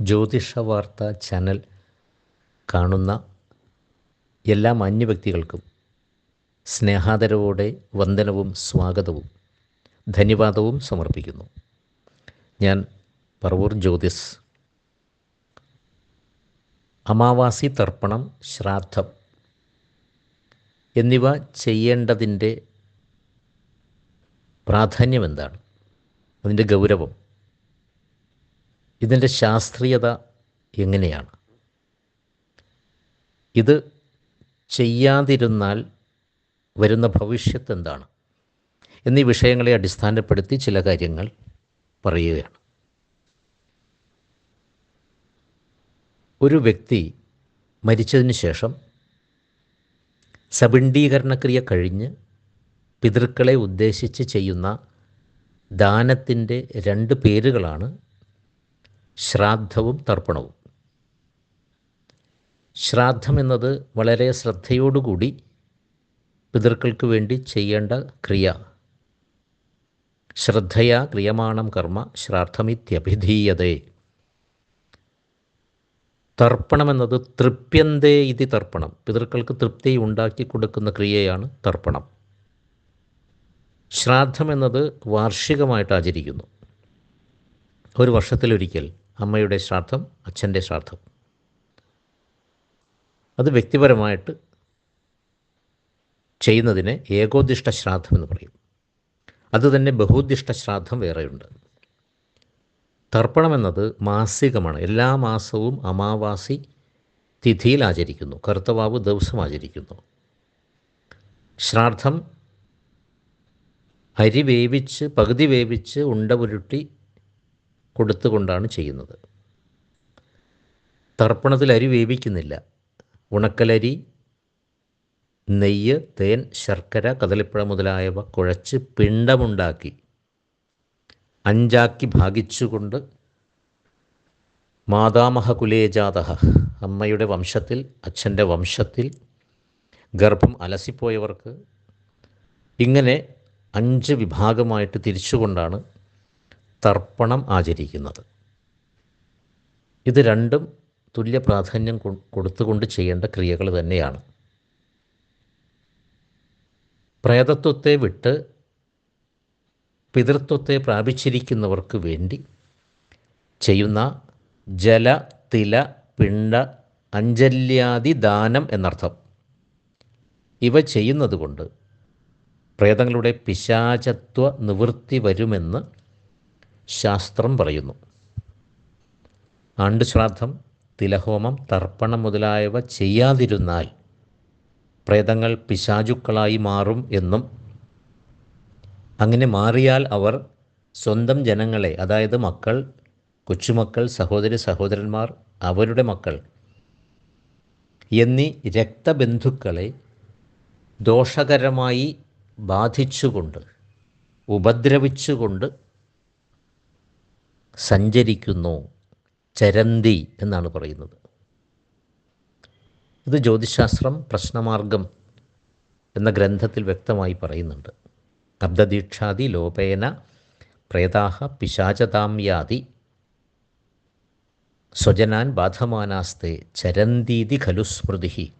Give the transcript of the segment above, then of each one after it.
ജ്യോതിഷ വാർത്ത ചാനൽ കാണുന്ന എല്ലാ മാന്യവ്യക്തികൾക്കും സ്നേഹാദരവോടെ വന്ദനവും സ്വാഗതവും ധന്യവാദവും സമർപ്പിക്കുന്നു. ഞാൻ പറവൂർ ജ്യോതിസ്. അമാവാസി തർപ്പണം ശ്രാദ്ധം എന്നിവ ചെയ്യേണ്ടതിന്റെ പ്രാധാന്യം എന്താണ് അതിന്റെ ഗൗരവം. ഇതിന്റെ ശാസ്ത്രീയത എങ്ങനെയാണ്? ഇത് ചെയ്യാതിരുന്നാൽ വരുന്ന ഭവിഷ്യത്ത് എന്താണ്? എന്നീ വിഷയങ്ങളെ അടിസ്ഥാനപ്പെടുത്തി ചില കാര്യങ്ങൾ പറയുകയാണ്. ഒരു വ്യക്തി മരിച്ചതിന് ശേഷം സപിണ്ഡീകരണക്രിയ കഴിഞ്ഞ് പിതൃക്കളെ ഉദ്ദേശിച്ച് ചെയ്യുന്ന ദാനത്തിന്റെ രണ്ട് പേരുകളാണ് ശ്രാദ്ധവും തർപ്പണവും. ശ്രാദ്ധം എന്നത് വളരെ ശ്രദ്ധയോടുകൂടി പിതൃക്കൾക്ക് വേണ്ടി ചെയ്യേണ്ട ക്രിയ. ശ്രദ്ധയാ ക്രിയമാണം കർമ്മ ശ്രാദ്ധമിത്യഭിധീയതേ. തർപ്പണമെന്നത് തൃപ്യന്തേ ഇതി തർപ്പണം. പിതൃക്കൾക്ക് തൃപ്തി ഉണ്ടാക്കി കൊടുക്കുന്ന ക്രിയയാണ് തർപ്പണം. ശ്രാദ്ധം എന്നത് വാർഷികമായിട്ട് ആചരിക്കുന്നു. ഒരു വർഷത്തിലൊരിക്കൽ അമ്മയുടെ ശ്രാദ്ധം അച്ഛന്റെ ശ്രാദ്ധം അത് വ്യക്തിപരമായിട്ട് ചെയ്യുന്നതിനെ ഏകോദിഷ്ട ശ്രാദ്ധം എന്ന് പറയും. അതുതന്നെ ബഹുദിഷ്ട ശ്രാദ്ധം വേറെയുണ്ട്. തർപ്പണം എന്നത് മാസികമാണ്. എല്ലാ മാസവും അമാവാസി തിഥിയിൽ ആചരിക്കുന്നു. കറുത്തവാവ് ദിവസം ആചരിക്കുന്നു. ശ്രാദ്ധം അരി വേവിച്ച് പകുതി വേവിച്ച് ഉണ്ട ഉരുട്ടി കൊടുത്തുകൊണ്ടാണ് ചെയ്യുന്നത്. തർപ്പണത്തിൽ അരി വേവിക്കുന്നില്ല. ഉണക്കലരി നെയ്യ് തേൻ ശർക്കര കദളിപ്പഴ മുതലായവ കുഴച്ച് പിണ്ടമുണ്ടാക്കി അഞ്ചാക്കി ഭാഗിച്ചുകൊണ്ട് മാതാമഹകുലേജാത അമ്മയുടെ വംശത്തിൽ അച്ഛന്റെ വംശത്തിൽ ഗർഭം അലസിപ്പോയവർക്ക് ഇങ്ങനെ അഞ്ച് വിഭാഗമായിട്ട് തിരിച്ചുകൊണ്ടാണ് തർപ്പണം ആചരിക്കുന്നത്. ഇത് രണ്ടും തുല്യ പ്രാധാന്യം കൊടുത്തുകൊണ്ട് ചെയ്യേണ്ട ക്രിയകൾ തന്നെയാണ്. പ്രേതത്വത്തെ വിട്ട് പിതൃത്വത്തെ പ്രാപിച്ചിരിക്കുന്നവർക്ക് വേണ്ടി ചെയ്യുന്ന ജല തില പിണ്ട അഞ്ജല്യാദി ദാനം എന്നർത്ഥം. ഇവ ചെയ്യുന്നത് കൊണ്ട് പ്രേതങ്ങളുടെ പിശാചത്വ നിവൃത്തി വരുമെന്ന് ശാസ്ത്രം പറയുന്നു. ആണ്ടുശ്രാദ്ധം തിലഹോമം തർപ്പണം മുതലായവ ചെയ്യാതിരുന്നാൽ പ്രേതങ്ങൾ പിശാചുക്കളായി മാറും എന്നും അങ്ങനെ മാറിയാൽ അവർ സ്വന്തം ജനങ്ങളെ അതായത് മക്കൾ കൊച്ചുമക്കൾ സഹോദരി സഹോദരന്മാർ അവരുടെ മക്കൾ എന്നീ രക്തബന്ധുക്കളെ ദോഷകരമായി ബാധിച്ചുകൊണ്ട് ഉപദ്രവിച്ചുകൊണ്ട് സഞ്ചരിക്കുന്നു ചരന്തി എന്നാണ് പറയുന്നത്. ഇത് ജ്യോതിശാസ്ത്രം പ്രശ്നമാർഗം എന്ന ഗ്രന്ഥത്തിൽ വ്യക്തമായി പറയുന്നുണ്ട്. അബ്ദദീക്ഷാദി ലോപേന പ്രേതാഹ പിശാചതാം യാതി സ്വജനാൻ ബാധമാനാസ്തേ ചരന്തീതി ഖലു സ്മൃതി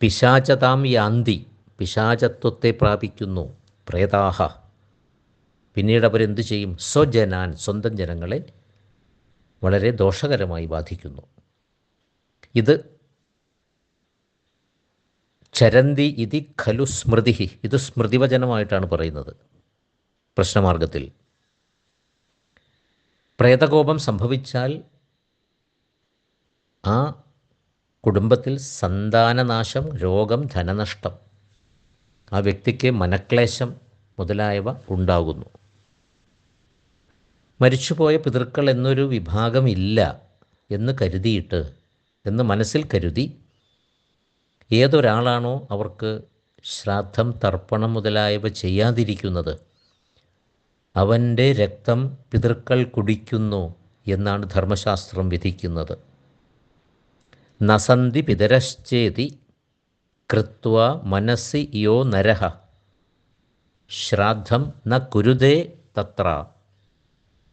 പിശാചതാം യാന്തി പിശാചത്വത്തെ പ്രാപിക്കുന്നു പ്രേതാഹ. പിന്നീട് അവരെന്തു ചെയ്യും? സ്വജനാൻ സ്വന്തം ജനങ്ങളെ വളരെ ദോഷകരമായി ബാധിക്കുന്നു. ഇത് ചരന്തി ഇതി ഖലു സ്മൃതി ഇത് സ്മൃതിവചനമായിട്ടാണ് പറയുന്നത് പ്രശ്നമാർഗത്തിൽ. പ്രേതകോപം സംഭവിച്ചാൽ ആ കുടുംബത്തിൽ സന്താനനാശം രോഗം ധനനഷ്ടം ആ വ്യക്തിക്ക് മനക്ലേശം മുതലായവ ഉണ്ടാകുന്നു. മരിച്ചുപോയ പിതൃക്കൾ എന്നൊരു വിഭാഗമില്ല എന്ന് കരുതിയിട്ട് എന്ന് മനസ്സിൽ കരുതി ഏതൊരാളാണോ അവർക്ക് ശ്രാദ്ധം തർപ്പണം മുതലായവ ചെയ്യാതിരിക്കുന്നത് അവന്റെ രക്തം പിതൃക്കൾ കുടിക്കുന്നു എന്നാണ് ധർമ്മശാസ്ത്രം വിധിക്കുന്നത്. നസന്തി പിതരശ്ചേതി കൃത്വ മനസ്സി യോ നരഹ. ശ്രാദ്ധം ന കുരുതേ തത്ര.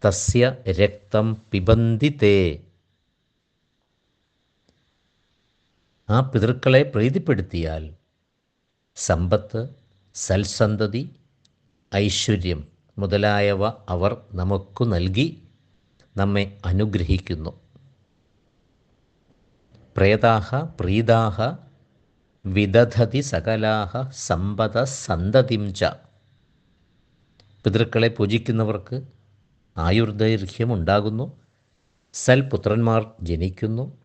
തസ്യ രക്തം പിബന്തി തേ ആ പിതൃക്കളെ പ്രീതിപ്പെടുത്തിയാൽ സമ്പത്ത് സൽസന്തതി ഐശ്വര്യം മുതലായവ അവർ നമുക്ക് നൽകി നമ്മെ അനുഗ്രഹിക്കുന്നു. പ്രേതാഹ പ്രീതാഹ വിദധതി സകലാഹ സമ്പത സന്തതിം ച. പിതൃക്കളെ പൂജിക്കുന്നവർക്ക് ആയുർദൈർഘ്യം ഉണ്ടാകുന്നു സൽപുത്രന്മാർ ജനിക്കുന്നു.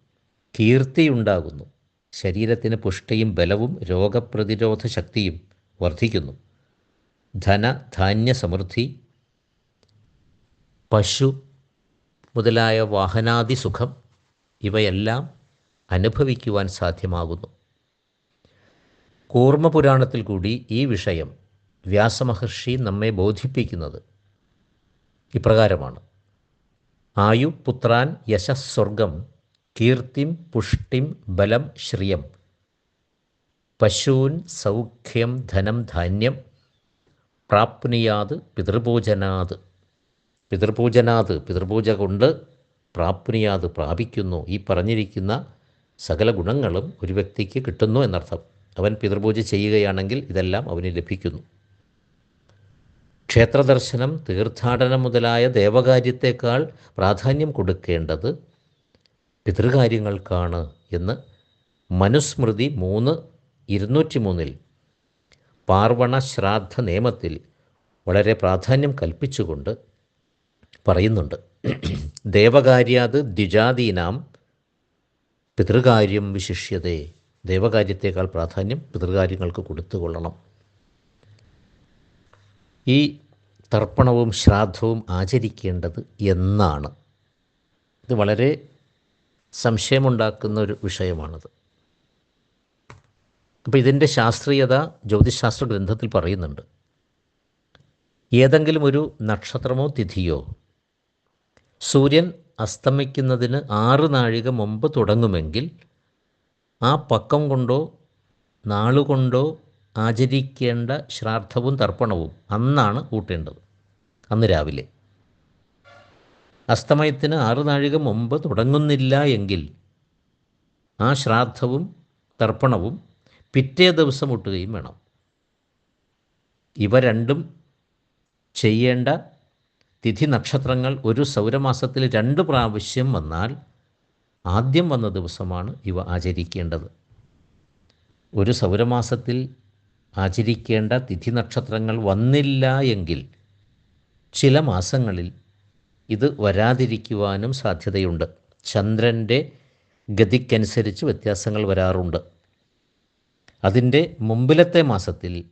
കീർത്തിയുണ്ടാകുന്നു. ശരീരത്തിന് പുഷ്ടിയും ബലവും രോഗപ്രതിരോധ ശക്തിയും വർദ്ധിക്കുന്നു. ധന ധാന്യ സമൃദ്ധി പശു മുതലായ വാഹനാദി സുഖം ഇവയെല്ലാം അനുഭവിക്കുവാൻ സാധ്യമാകുന്നു. കൂർമ്മപുരാണത്തിൽ കൂടി ഈ വിഷയം വ്യാസമഹർഷി നമ്മെ ബോധിപ്പിക്കുന്നത്. ഇപ്രകാരമാണ്. ആയു പുത്രാൻ യശസ്വർഗം കീർത്തിം പുഷ്ടിം ബലം ശ്രിയം. പശൂൻ സൗഖ്യം ധനം ധാന്യം പ്രാപ്നുയാത് പിതൃപൂജനാത്. പിതൃപൂജനാത് പിതൃപൂജ കൊണ്ട് പ്രാപ്നുയാത് പ്രാപിക്കുന്നു. ഈ പറഞ്ഞിരിക്കുന്ന സകല ഗുണങ്ങളും ഒരു വ്യക്തിക്ക് കിട്ടുന്നു എന്നർത്ഥം. അവൻ പിതൃപൂജ ചെയ്യുകയാണെങ്കിൽ ഇതെല്ലാം അവന് ലഭിക്കുന്നു. ക്ഷേത്രദർശനം തീർത്ഥാടനം മുതലായ ദേവകാര്യത്തേക്കാൾ പ്രാധാന്യം കൊടുക്കേണ്ടത് പിതൃകാര്യങ്ങൾക്കാണ് എന്ന് മനുസ്മൃതി മൂന്ന് ഇരുന്നൂറ്റി മൂന്നിൽ പാർവണ ശ്രാദ്ധ നിയമത്തിൽ വളരെ പ്രാധാന്യം കൽപ്പിച്ചുകൊണ്ട് പറയുന്നുണ്ട്. ദേവകാര്യാത് ദ്വിജാതീനാം പിതൃകാര്യം വിശിഷ്യതേ. ദേവകാര്യത്തേക്കാൾ പ്രാധാന്യം പിതൃകാര്യങ്ങൾക്ക് കൊടുത്തുകൊള്ളണം. ഈ തർപ്പണവും ശ്രാദ്ധവും ആചരിക്കേണ്ടത് എന്നാണ്. ഇത് വളരെ സംശയമുണ്ടാക്കുന്ന ഒരു വിഷയമാണത്. അപ്പോൾ ഇതിന്റെ ശാസ്ത്രീയത ജ്യോതിശാസ്ത്ര ഗ്രന്ഥത്തിൽ പറയുന്നുണ്ട്. ഏതെങ്കിലും ഒരു നക്ഷത്രമോ തിഥിയോ സൂര്യൻ അസ്തമിക്കുന്നതിന് ആറ് നാഴിക മുമ്പ് തുടങ്ങുമെങ്കിൽ ആ പക്കം കൊണ്ടോ നാളുകൊണ്ടോ ആചരിക്കേണ്ട ശ്രാദ്ധവും തർപ്പണവും അന്നാണ് കൂട്ടേണ്ടത് അന്ന് രാവിലെ. അസ്തമയത്തിന് ആറ് നാഴിക മുമ്പ് തുടങ്ങുന്നില്ല എങ്കിൽ ആ ശ്രാദ്ധവും തർപ്പണവും പിറ്റേ ദിവസം ഊട്ടുകയും വേണം. ഇവ രണ്ടും ചെയ്യേണ്ട തിഥി നക്ഷത്രങ്ങൾ ഒരു സൗരമാസത്തിൽ രണ്ട് പ്രാവശ്യം വന്നാൽ ആദ്യം വന്ന ദിവസമാണ് ഇവ ആചരിക്കേണ്ടത്. ഒരു സൗരമാസത്തിൽ ആചരിക്കേണ്ട തിഥി നക്ഷത്രങ്ങൾ വന്നില്ല എങ്കിൽ ചില മാസങ്ങളിൽ ഇത് വരാതിരിക്കുവാനും സാധ്യതയുണ്ട്. ചന്ദ്രന്റെ ഗതിക്കനുസരിച്ച് വ്യത്യാസങ്ങൾ വരാറുണ്ട്. അതിന്റെ മുമ്പിലത്തെ മാസത്തിൽ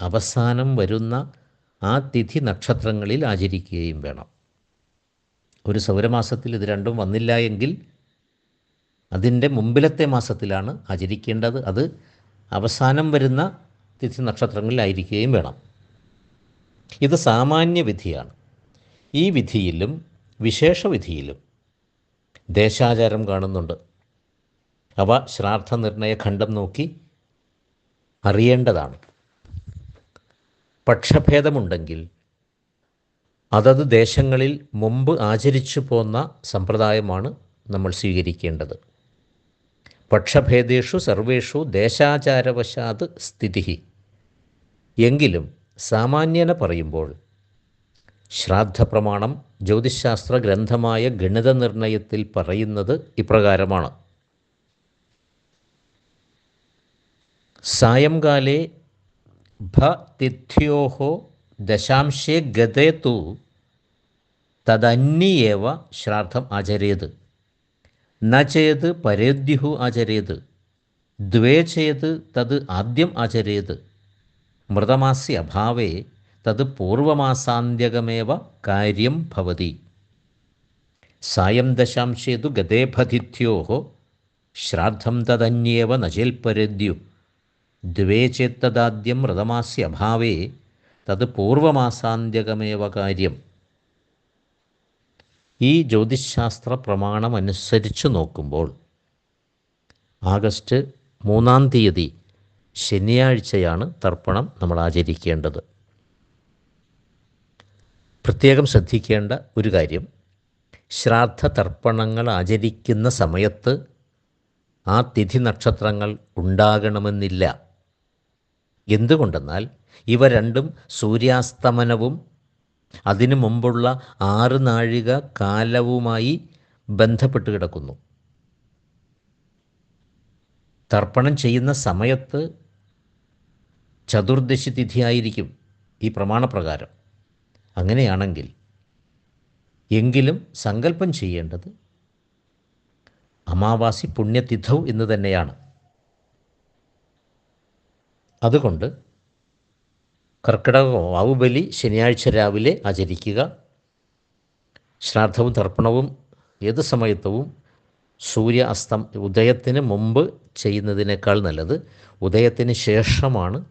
അവസാനം വരുന്ന ആ തിഥി നക്ഷത്രങ്ങളിൽ ആചരിക്കുകയും വേണം. ഒരു സൗരമാസത്തിൽ ഇത് രണ്ടും വന്നില്ല എങ്കിൽ അതിന്റെ മുമ്പിലത്തെ മാസത്തിലാണ് ആചരിക്കേണ്ടത്. അത് അവസാനം വരുന്ന തിഥി നക്ഷത്രങ്ങളിലായിരിക്കുകയും വേണം. ഇത് സാമാന്യ വിധിയാണ്. ഈ വിധിയിലും വിശേഷ വിധിയിലും ദേശാചാരം കാണുന്നുണ്ട്. അവ ശ്രാദ്ധ നിർണയ ഖണ്ഡം നോക്കി അറിയേണ്ടതാണ്. പക്ഷഭേദമുണ്ടെങ്കിൽ അതത് ദേശങ്ങളിൽ മുമ്പ് ആചരിച്ചു പോന്ന സമ്പ്രദായമാണ് നമ്മൾ സ്വീകരിക്കേണ്ടത്. പക്ഷഭേദേഷു സർവേഷു ദേശാചാരവശാത് സ്ഥിതി എങ്കിലും സാമാന്യന പറയുമ്പോൾ ശ്രാദ്ധപ്രമാണം ജ്യോതിശാസ്ത്ര ഗ്രന്ഥമായ ഗണിത നിർണയത്തിൽ പറയുന്നത് ഇപ്രകാരമാണ്. സായംകാലേ ഭ തിഥ്യോ ദശാംശേ ഗതേ തു തദന്യേവ ശ്രാദ്ധം ആചരേത്. ന ചേത് പരേദ്യുഹു ആചരേത്. ദ്വേ ചേത് തത് ആദ്യം ആചരേത്. മൃതമാസ്യ അഭാവേ തത് പൂർവമാസാന്ത്യകമേവ കാര്യം ഭവതി. സായം ദശാംശേതു ഗതേഭതിഥ്യോ ശ്രാദ്ധം തദന്യേവ നചേൽപരദ്യു. ദ്വേ ചേത്തദാദ്യം മൃതമാസ്യ അഭാവേ തത് പൂർവമാസാന്ത്യകമേവ കാര്യം. ഈ ജ്യോതിശാസ്ത്ര പ്രമാണം അനുസരിച്ച് നോക്കുമ്പോൾ ആഗസ്റ്റ് മൂന്നാം തീയതി ശനിയാഴ്ചയാണ് തർപ്പണം നമ്മൾ ആചരിക്കേണ്ടത്. പ്രത്യേകം ശ്രദ്ധിക്കേണ്ട ഒരു കാര്യം. ശ്രാദ്ധ തർപ്പണങ്ങൾ ആചരിക്കുന്ന സമയത്ത് ആ തിഥി നക്ഷത്രങ്ങൾ ഉണ്ടാകണമെന്നില്ല. എന്തുകൊണ്ടെന്നാൽ ഇവ രണ്ടും സൂര്യാസ്തമനവും അതിനു മുമ്പുള്ള ആറ് നാഴിക കാലവുമായി ബന്ധപ്പെട്ട് കിടക്കുന്നു. തർപ്പണം ചെയ്യുന്ന സമയത്ത് ചതുർദശി തിഥിയായിരിക്കും ഈ പ്രമാണപ്രകാരം. അങ്ങനെയാണെങ്കിൽ എങ്കിലും സങ്കല്പം ചെയ്യേണ്ടത് അമാവാസി പുണ്യതിഥൗ എന്ന് തന്നെയാണ്. അതുകൊണ്ട് കർക്കിടക വാവുബലി ശനിയാഴ്ച രാവിലെ ആചരിക്കുക. ശ്രാദ്ധവും തർപ്പണവും ഏത് സമയത്തവും സൂര്യ അസ്തം ഉദയത്തിന് മുമ്പ് ചെയ്യുന്നതിനേക്കാൾ നല്ലത് ഉദയത്തിന് ശേഷമാണ്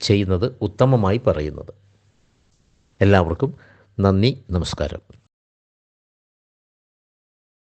ചെയ്യുന്നത് ഉത്തമമായി പറയുന്നത്. എല്ലാവർക്കും നന്ദി നമസ്കാരം.